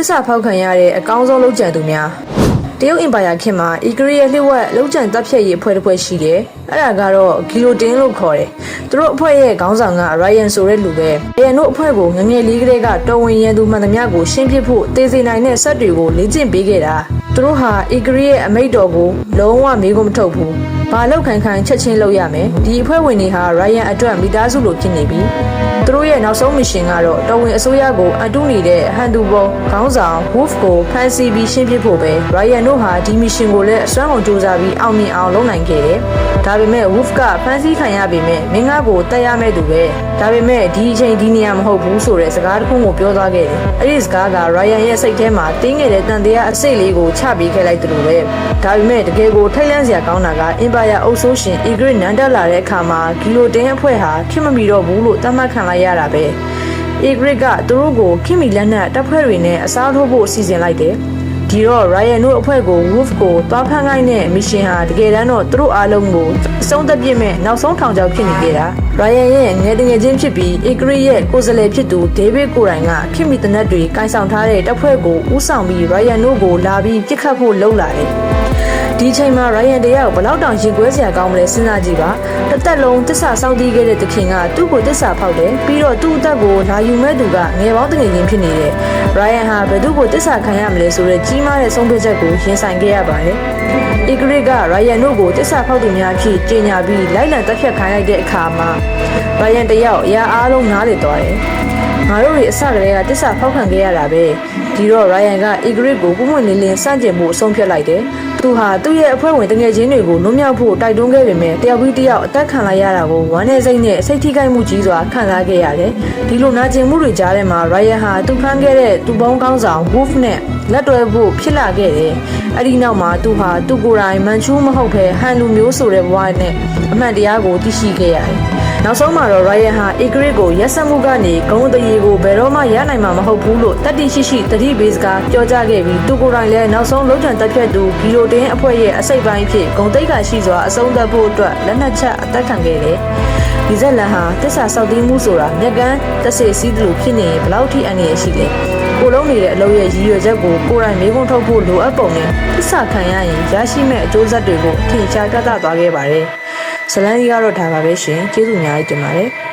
တစ္ဆာဖောက်ခံရတဲ့အကောင်းဆုံးလုပ်ကြံသူများတရုတ်အင်ပါယာခေတ်မှာအီဂရီရဲ့လျှို့ဝှက်လုပ်ကြံတပ်ဖြတ်ရေးအဖွဲ့တစ်ဖွဲ့ရှိတယ်။အဲ့ဒါကတော့ဂီလိုတင်လို့ခေါ်တယ်။သူတို့အဖွဲ့ရဲ့ခေါင်းဆောင်ကရိုင်ယန်ဆိုတဲ့လူပဲ။ရိုင်ယန်တို့အဖွဲ့ကိုငငယ်လေးကလေးကတော်ဝင်ရန်သူမှန်သမျှကိုရှင်းပစ်ဖို့တေးစေနိုင်တဲ့စက်တွေကိုလေ့ကျင့်ပေးခဲ့တာ။သူတို့ဟာအီဂရီရဲ့အမိတ်တော်ကိုလုံးဝမေးခွန်းမထုတ်ဘူး။ဘာလောက်ခိုင်ခိုင်ချက်ချင်းလုပ်ရမယ်။ဒီအဖွဲ့ဝင်တွေဟာရိုင်ယန်အတွက်မိသားစုလိုဖြစ်နေပြီ။ သူတို့ရဲ့နောက်ဆုံးမစ်ရှင်ကတော့တော်ဝင်အစိုးရကိုအတူနေတဲ့ဟန်တူဘောခေါင်းဆောင် Wolf ကိုဖမ်းဆီးပြီးရှင်းပစ်ဖို့ပဲ Ryan တို့ဟာဒီမစ်ရှင်ကိုလည်းအစွမ်းကုန်စူးစမ်းပြီးအောင်မြင်အောင်လုပ်နိုင်ခဲ့တယ်။ဒါပေမဲ့ Wolf ကဖမ်းဆီးခံရပေမဲ့မင်းငါကိုတက်ရမဲ့သူပဲ။ဒါပေမဲ့ဒီအချိန်ဒီနေရာမဟုတ်ဘူးဆိုတဲ့စကားတစ်ခုကိုပြောသွားခဲ့တယ်။အဲ့ဒီစကားက Ryan ရဲ့စိတ်ထဲမှာတင်းငယ်တဲ့တန်တရားအစိတ်လေးကိုချပေးခဲ့လိုက်တယ်လို့ပဲ။ဒါပေမဲ့တကယ်ကိုထိတ်လန့်စရာကောင်းတာက Empire အုပ်စိုးရှင် Egret နန်းတက်လာတဲ့အခါမှာဂီလိုတင်အဖွဲ့ဟာခင်မမီတော့ဘူးလို့သတ်မှတ်ခံလိုက်ရတာပဲ။ Egret ကသူတို့ကိုခင်မီလက်နက်တပ်ဖွဲ့တွေနဲ့အစားထိုးဖို့စီစဉ်လိုက်တယ်။ဒီတော့ Ryan တို့အဖွဲ့ကို Wolf ကိုတွားဖမ်းခိုင်းတဲ့မစ်ရှင်ဟာတကယ်တမ်းတော့သူတို့အားလုံးကိုအဆုံးသတ်ပြစ်မဲ့နောက်ဆုံးထောင်ချောက်ဖြစ်နေကြတာ။ Ryan ရဲ့ငယ်တငယ်ချင်းဖြစ်ပြီး Egret ရဲ့ကိုယ်စားလှယ်ဖြစ်သူ David ကိုယ်တိုင်ကခင်မီတနက်တွေကင်ဆောင်ထားတဲ့တပ်ဖွဲ့ကိုဦးဆောင်ပြီး Ryan တို့ကိုလာပြီးပြစ်ခတ်ဖို့လုပ်လာတယ်။ ဒီချိန်မှာ Ryan တရားကိုဘလောက်တောင်ရင်ကွဲစရာကောင်းမလဲစဉ်းစားကြည့်ပါတစ်သက်လုံးတစ္ဆာစောင့်တည်ခဲ့တဲ့သခင်ကသူ့ကိုတစ္ဆာဖောက်တယ်ပြီးတော့သူ့အသက်ကိုလာယူမဲ့သူကငယ်ပေါင်းတငယ်ချင်းဖြစ်နေတယ် Ryan ဟာဘယ်သူ့ကိုတစ္ဆာခံရမလဲဆိုတဲ့ကြီးမားတဲ့ဆုံးဖြတ်ချက်ကိုရင်ဆိုင်ခဲ့ရပါတယ် Igrit က Ryan တို့ကိုတစ္ဆာဖောက်သူများအဖြစ်ကြေညာပြီးလိုက်လံတက်ဖြတ်ခိုင်းလိုက်တဲ့အခါမှာ Ryan တယောက်အရာအားလုံးနားလည်သွားတယ်ငါတို့တွေအစကတည်းကတစ္ဆာဖောက်ခံခဲ့ရတာပဲဒီတော့ Ryan က Igrit ကိုပုံမှန်လင်းလင်းစန့်ကျင်မှုအဆုံးဖြတ်လိုက်တယ် သူဟာသူ့ရဲ့အဖွဲ့ဝင်တငယ်ချင်းတွေကိုလွတ်မြောက်ဖို့တိုက်တွန်းခဲ့ပေမဲ့တယောက်ပြီးတယောက်အသက်ခံလိုက်ရတာကိုဝမ်းနည်းစိတ်နဲ့စိတ်ထိခိုက်မှုကြီးစွာခံစားခဲ့ရတယ်ဒီလိုနာကျင်မှုတွေကြားထဲမှာ Ryan ဟာသူဖမ်းခဲ့တဲ့သူပေါင်းကောင်းဆောင် Wolf နဲ့လက်တွဲဖို့ဖြစ်လာခဲ့တယ်အဲ့ဒီနောက်မှာသူဟာသူကိုယ်တိုင်မန်ချူးမဟုတ်ဘဲဟန်လူမျိုးဆိုတဲ့ဘဝနဲ့အမှန်တရားကိုသိရှိခဲ့ရတယ် နောက်ဆုံးမှာတော့ Ryan ဟာ Igrit ကိုရက်စက်မှုကနေဂုံးတရေကိုဘယ်တော့မှရနိုင်မှာမဟုတ်ဘူးလို့တတိရှိရှိတတိဘေးစကားပြောကြားခဲ့ပြီးသူကိုယ်တိုင်လည်းနောက်ဆုံးလုံးချန်တက်ဖြတ်သူဂီလိုတင်းအဖွဲ့ရဲ့အစိတ်ပိုင်းဖြစ်ဂုံတိတ်ကရှိစွာအဆုံးသတ်ဖို့အတွက်လက်နက်ချက်အသက်ခံခဲ့တယ်။ဒီဇက်လန်ဟာတစ္ဆာစောက်တီးမှုဆိုတာမျက်ကန်းတစ်စေစီးသလိုဖြစ်နေရင်ဘယ်လောက်ထိအန္တရာယ်ရှိလဲ။ကိုလုံးနေတဲ့အလုပ်ရဲ့ရည်ရွယ်ချက်ကိုကိုယ်တိုင်မေးခွန်းထုတ်ဖို့လိုအပ်ပုံနဲ့တစ္ဆာခံရရင်ရရှိမဲ့အကျိုးဆက်တွေကိုထင်ရှားပြသသွားခဲ့ပါတယ်။ ဇလန်ကြီးကတော့ဒါပါပဲရှင်ကျေးဇူးအများကြီးတင်ပါတယ်။